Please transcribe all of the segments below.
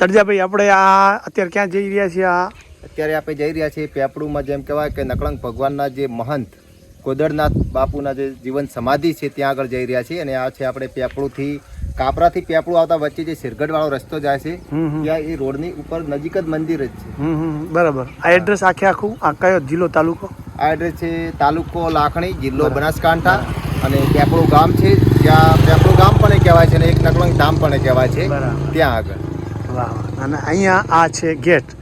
તરજાભાઈ આપણે આ અત્યારે ક્યાં જઈ રહ્યા છીએ? આ અત્યારે આપણે જઈ રહ્યા છીએ પેપડુમાં જેમ કહેવાય કે નકળંગ ભગવાનના જે મહંત કોદળનાથ બાપુના જે જીવન સમાધિ છે ત્યાં આગળ જઈ રહ્યા છીએ. અને આ છે આપણે પેપડુથી કાપરાથી પેપડું આવતા વચ્ચે જે સિરગઢવાળો રસ્તો જાય છે. ત્યાં એ રોડની ઉપર નજીક જ મંદિર જ છે. બરાબર. આ એડ્રેસ આખે આખું આ કયો જિલ્લો તાલુકો? આ એડ્રેસ છે તાલુકો લાખણી જિલ્લો બનાસકાંઠા. અને પેપડું ગામ છે ત્યાં પેપડું ગામ પણ કહેવાય છે અને એક નકળંગ ધામ પણ કહેવાય છે ત્યાં આગળ. વાહ. વાહ અને અહીંયા આ છે ગેટ.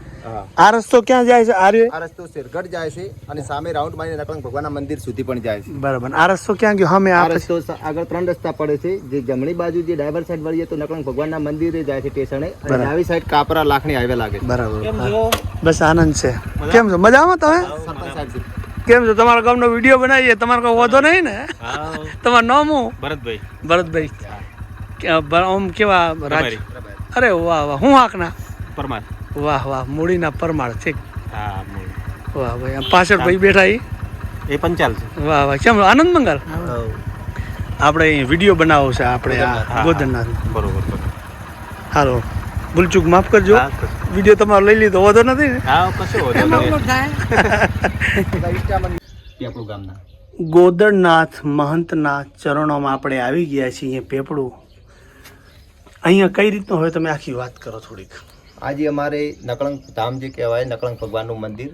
આ રસ્તો ક્યાં જાય છે? આ આ રસ્તો સિરગઢ જાય છે અને સામે રાઉન્ડ મારીને રકલંગ ભગવાનના મંદિર સુધી પણ જાય છે. બરાબર. આ રસ્તો ક્યાં ગયો? હમે આ રસ્તો આગળ ત્રણ રસ્તા પડે છે. જે જમણી બાજુ જે ડાયવર સાઈડ વળીએ તો નકલંગ ભગવાનના મંદિરે જાય છે સ્ટેશને. અને. ડાબી સાઈડ કાપરા લાખણી હાઈવે લાગે છે. બરાબર. બસ આનંદ છે. કેમ છો? મજામાં તમે. કેમ છો? તમારા ગામનો વીડિયો બનાવીએ. તમારે કોઈ વાંધો નહીં ને? તમારું નામ હું ભરતભાઈ. ભરતભાઈ. આમ કેવા રાજ. અરે વાહ વાહ હું હાકના? પરમાર. વાહ વાહ મૂડીના પરમાળ ઠીક હા. વાહ ભાઈ આમ પાછળ ભાઈ બેઠા એ એ પંચાલ છે. વાહ વાહ કેમ આનંદ મંગલ? આપણે અહીં વીડિયો બનાવો છે આપણે આ હા, ગોધનનાથ. બરોબર હાલો ભૂલચૂક માફ કરજો. વીડિયો તમારો લઈ લીધો વધો નથી ને? હા કશું વાંધો નહીં. પેપળું ગામના. ગોદરનાથ મહંતના ચરણોમાં આપણે આવી ગયા છીએ પેપડું અહીંયા કઈ રીતનો હવે તમે આખી વાત કરો થોડીક? આજે અમારે નકળંગ ધામ જે કહેવાય નકળંગ ભગવાનનું મંદિર.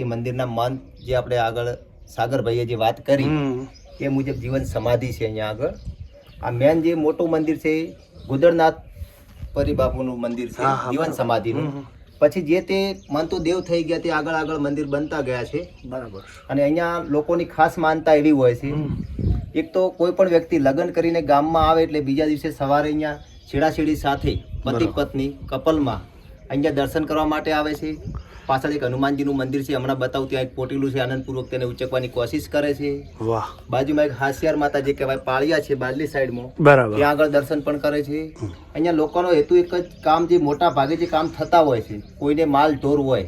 એ મંદિરના મંત જે આપણે આગળ સાગરભાઈએ જે વાત કરી એ મુજબ જીવન સમાધિ છે અહીંયા આગળ. આ મેન જે મોટું મંદિર છે ગુદરનાથ પરિબાપુનું મંદિર છે જીવન સમાધિનું. પછી જે તે મંતો દેવ થઈ ગયા તે આગળ આગળ મંદિર બનતા ગયા છે. બરાબર. અને અહીંયા લોકોની ખાસ માનતા એવી હોય છે. એક તો કોઈ પણ વ્યક્તિ લગ્ન કરીને ગામમાં આવે એટલે બીજા દિવસે સવારે અહીંયા છેડાછેડી સાથે પતિ પત્ની કપલમાં અહીંયા દર્શન કરવા માટે આવે છે. પાછળ એક હનુમાનજીનું મંદિર છે. હમણાં બતાવું ત્યાં એક પોટીલું છે. આનંદપૂર્વક તેને ઉચકવાની કોશિશ કરે છે. વાહ. બાજુમાં એક હાસિયાર માતા જે કહેવાય પાળિયા છે બાદલી સાઈડમાં બરાબર. ત્યાં આગળ દર્શન પણ કરે છે. અહીંયા લોકોનો હેતુ એક જ કામ જે મોટા ભાગે જે કામ થતા હોય છે કોઈને માલ ઢોર હોય.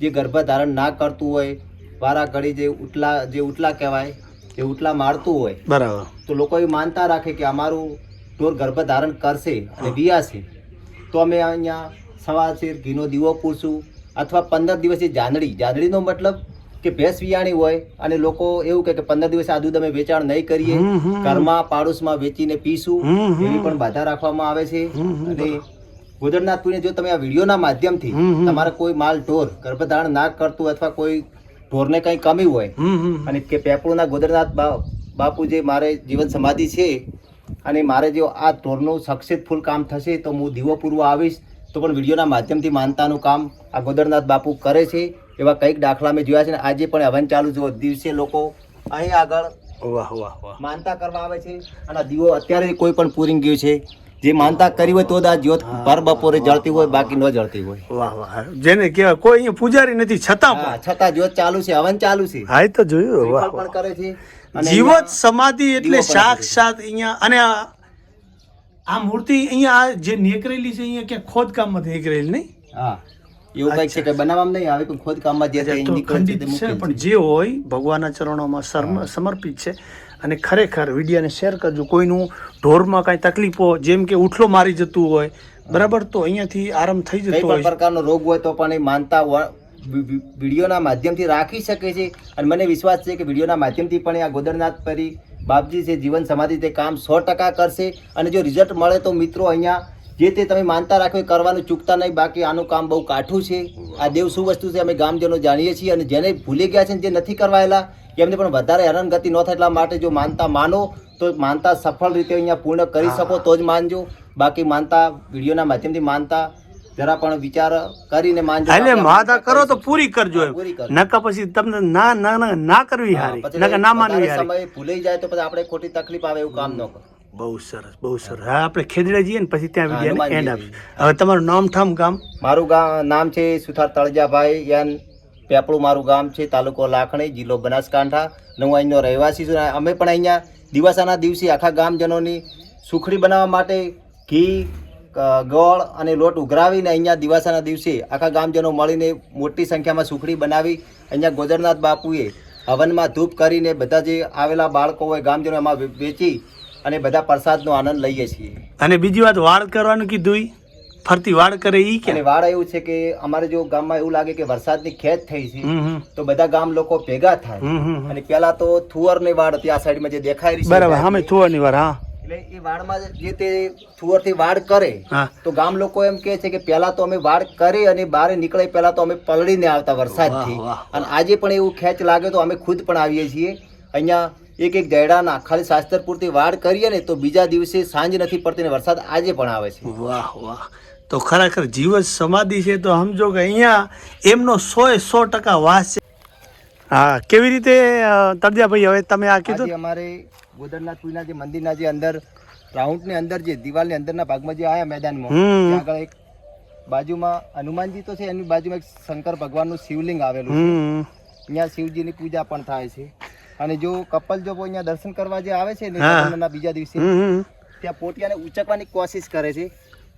જે ગર્ભધારણ ના કરતું હોય વારા ઘડી જે ઉટલા જે ઉટલા કહેવાય એ ઉટલા મારતું હોય બરાબર. તો લોકો એ માનતા રાખે કે અમારું ઢોર ગર્ભ ધારણ કરશે અને વિયાશે તો અમે અહીંયા સવાશેર ઘીનો દીવો પૂરશું અથવા પંદર દિવસે જાંદડી જાંદડીનો મતલબ કે ભેંસ વિયાણી હોય અને લોકો એવું કહે કે પંદર દિવસે આ દૂધ અમે વેચાણ નહીં કરીએ. ઘરમાં પાડોશમાં વેચીને પીશું. એવી પણ બાધા રાખવામાં આવે છે. અને ગોદરનાથપુરીને જો તમે આ વિડીયોના માધ્યમથી. તમારે કોઈ માલ ઢોર ગર્ભધારણ ના કરતું અથવા કોઈ ઢોરને કંઈ કમી હોય અને કે પેપળુના ગોદરનાથ બાપુ જે મારે જીવન સમાધિ છે અને મારે જો આ ઢોરનું સક્સેસફુલ કામ થશે તો હું દીવો પૂરવા આવીશ તો પણ વિડીયોના માધ્યમથી માનતાનું કામ આ ગોદરનાથ બાપુ કરે છે એવા કંઈક દાખલા મેં જોયા છે ને આજે પણ હવન ચાલુ જો દિવસે લોકો અહીં આગળ વાહ વાહ વાહ. માનતા કરવા આવે છે અને દીવો અત્યારે કોઈ પણ પૂરી ગયું છે. જે માનતા કરી હોય તો જ આ જ્યોત પર બપોરે જળતી હોય બાકી ન જળતી હોય. વાહ વાહ જેને કહેવાય કોઈ અહીંયા પૂજારી નથી છતાં પણ. છતાં જ્યોત ચાલુ છે હવન ચાલુ છે. હા તો જોયું વાહ પણ કરે છે જીવત સમાધિ એટલે સાક્ષાત અહીંયા અને આ મૂર્તિ અહીંયા જે નીકળેલી છે અહીંયા ક્યાંકમાં નીકળેલી નહીં? હા એવું કઈ છે કે બનાવવામાં નહીં આવે પણ ખોદકામમાં જે છે ખંડિત છે પણ જે હોય ભગવાનના ચરણોમાં સમર્પિત છે અને ખરેખર વિડીયોને શેર કરજો. કોઈનું ઢોરમાં કાંઈ તકલીફો જેમ કે ઉઠલો મારી જતું હોય બરાબર? તો અહીંયાથી આરામ થઈ જતો હોય. પ્રકારનો રોગ હોય તો પણ એ માનતા વિડીયોના માધ્યમથી રાખી શકે છે. અને મને વિશ્વાસ છે કે વિડીયોના માધ્યમથી પણ આ ગોદરનાથ પરી બાપજી છે જીવન સમાધિ તે કામ સો ટકા કરશે. અને જો રિઝલ્ટ મળે તો મિત્રો અહીંયા જે તે તમે માનતા રાખો એ કરવાનું ચૂકતા નહીં. બાકી આનું કામ બહુ કાઠું છે. આ દેવ શું વસ્તુ છે અમે ગામજનો જાણીએ છીએ. અને જેને ભૂલી ગયા છે જે નથી કરવાયેલા એમને પણ વધારે હેરાનગતિ ન થાય એટલા માટે જો માનતા માનો તો માનતા સફળ રીતે અહીંયા પૂર્ણ કરી શકો તો જ માનજો. બાકી માનતા વિડીયોના માધ્યમથી માનતા જરા પણ વિચાર કરીને માનજો. એટલે માતા કરો તો પૂરી કરજો. નકા પછી તમને ના ના ના કરવી હારી. નકા ના માનવી હારી. સમય ભૂલાઈ જાય તો પછી આપણે ખોટી તકલીફ આવે એવું કામ ન કરો. બહુ સરસ બહુ સરસ. હા આપણે ખેદડા જઈએ ને પછી ત્યાં વીડિયો એન્ડ હનુમાનજી. હવે તમારું નામ ઠામ ગામ? મારું ગામ નામ છે સુથાર તળજાભાઈ યાન પેપળું મારું ગામ છે, તાલુકો લાખણી, જિલ્લો બનાસકાંઠા અને હું અહીંનો રહેવાસી છું અમે પણ અહીંયા દિવાસાના દિવસે આખા ગામજનોની સુખડી બનાવવા માટે ઘી ગોળ અને લોટ ઉઘરાવીને અહીંયા દિવાસાના દિવસે આખા ગામજનો મળીને મોટી સંખ્યામાં સુખડી બનાવી અહીંયા ગોદરનાથ બાપુએ હવનમાં ધૂપ કરીને બધા જે આવેલા બાળકો હોય ગામજનો એમાં વેચી અને બધા પ્રસાદનો આનંદ લઈએ છીએ અને બીજી વાત વાળ કરવાનું કીધું? ફરતી વાડ કરે ઈ અને કે વાડ એવું છે કે અમારે જો ગામમાં એવું લાગે કે વરસાદની ખેત થઈ છે તો બધા ગામ લોકો ભેગા થાય. અને પેલા તો થુવરની વાડ હતી આ સાઈડમાં જે દેખાય રહી છે બરાબર હા મેં થુવરની વાડ હા. એટલે એ વાડમાં જે તે થુવરથી વાડ કરે તો ગામ લોકો એમ કે છે કે પેલા તો અમે વાડ કરી અને બહાર નીકળે પેલા તો અમે પલળીને આવતા વરસાદથી. અને આજે પણ એવું ખેંચ લાગે તો અમે ખુદ પણ આવીએ છીએ. અહીંયા એક એક દયડાના ખાલી શાસ્ત્ર પૂરતી વાડ કરીએ ને તો બીજા દિવસે સાંજ નથી પડતી ને વરસાદ આજે પણ આવે છે. વાહ વાહ. તો ખરેખર જીવન સમાધિ છે તો સમજો કે અહીંયા એમનો સો એ સો ટકા વાસ છે. હા કેવી રીતે તળજાભાઈ હવે તમે આ કીધું? અમારે ગોદરનાથ પુરીના જે મંદિરના જે અંદર રાઉન્ડની અંદર જે દિવાલની અંદરના ભાગમાં જે આયા મેદાનમાં આગળ એક બાજુમાં હનુમાનજી તો છે એની બાજુમાં એક શંકર ભગવાનનું શિવલિંગ આવેલું છે. અહીંયા શિવજીની પૂજા પણ થાય છે. અને જો કપલ જો અહીંયા દર્શન કરવા જે આવે છે ને બીજા દિવસે ત્યાં પોટિયાને ઉચકવાની કોશિશ કરે છે.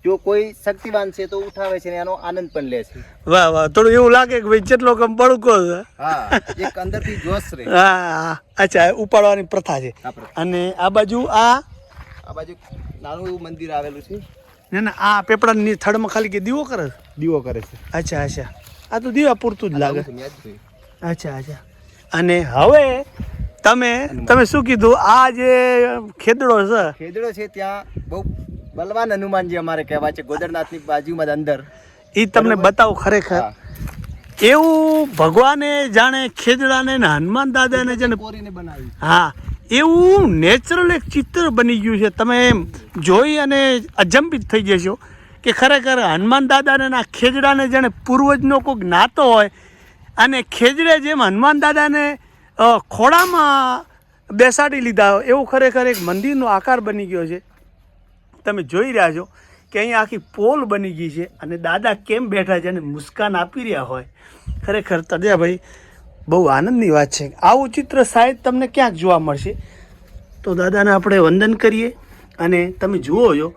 જો કોઈ શક્તિવાન છે તો ઉઠાવે છે ને એનો આનંદ પણ લે છે. વાહ વાહ થોડું એવું લાગે કે ભાઈ જેટલો કમ બળકો છે. હા એક અંદરથી જોશ રહે હા. અચ્છા ઉપાડવાની પ્રથા છે. અને આ બાજુ આ? આ બાજુ નાનું એવું મંદિર આવેલું છે. ના ના આ પેપડાની થડમાં ખાલી કે દીવો કરે દીવો કરે છે. અચ્છા અચ્છા. આ તો દીવા પૂરતું જ લાગે. અચ્છા અચ્છા. અને હવે તમે તમે શું કીધું? આ જે ખેદડો છે. ખેદડો છે ત્યાં બહુ બલવાન હનુમાનજી અમારે કહેવાય છે ગોદરનાથની બાજુમાં અંદર. એ તમને બતાવો ખરેખર. એવું ભગવાને જાણે ખેદડાને ને હનુમાન દાદાને જેને કોરીને બનાવી. હા એવું નેચરલ એક ચિત્ર બની ગયું છે. તમે એમ જોઈ અને અજંબિત થઈ જશો કે ખરેખર હનુમાન દાદાને ના ખેજડાને જેને પૂર્વજનો કોઈક નાતો હોય અને ખેજડે જેમ હનુમાન દાદાને ખોળામાં બેસાડી લીધા હોય એવું ખરેખર એક મંદિરનો આકાર બની ગયો છે. તમે જોઈ રહ્યા છો કે અહીંયા આખી પોલ બની ગઈ છે અને દાદા કેમ બેઠા છે અને મુસ્કાન આપી રહ્યા હોય. ખરેખર તદ્યાભાઈ બહુ આનંદની વાત છે. આવું ચિત્ર સાહેબ તમને ક્યાંક જોવા મળશે? તો દાદાને આપણે વંદન કરીએ અને તમે જુઓ છો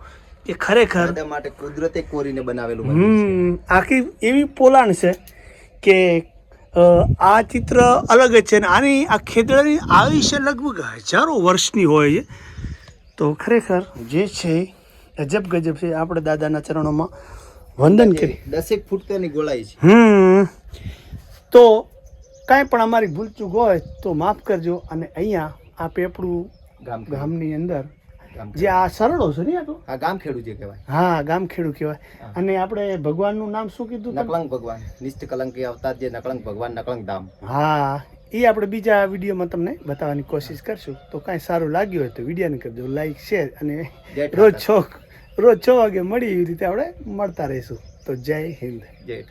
કે ખરેખર માટે કુદરતે કોરીને બનાવેલું હમ આખી એવી પોલાણ છે કે આ ચિત્ર અલગ જ છે અને આની આ ખેતરની આયુષ્ય લગભગ હજારો વર્ષની હોય છે. તો ખરેખર જે છે અજબ ગજબ છે. આપણે દાદાના ચરણોમાં વંદન કરી. દસેક ફૂટ તો એની ગોળાઈ છે. હમ. તો કાંઈ પણ અમારી ભૂલચૂક હોય તો માફ કરજો અને અહીંયા આ પેપડું ગામ ગામની અંદર જે આ સરળો છે ને આ તો? આ ગામ ખેડૂ જે કહેવાય. હા ગામ ખેડૂ કહેવાય. અને આપણે ભગવાનનું નામ શું કીધું? નકલંક ભગવાન નિષ્ઠ કલંકી અવતાર જે નકલંક ભગવાન નકલંક ધામ. હા એ આપણે બીજા વિડીયોમાં તમને બતાવવાની કોશિશ કરશું. તો કાંઈ સારું લાગ્યું હોય તો વિડીયોને કરજો લાઈક શેર અને રોજ. છ રોજ છ વાગે મળી એવી રીતે આપણે મળતા રહીશું. તો જય હિન્દ. જય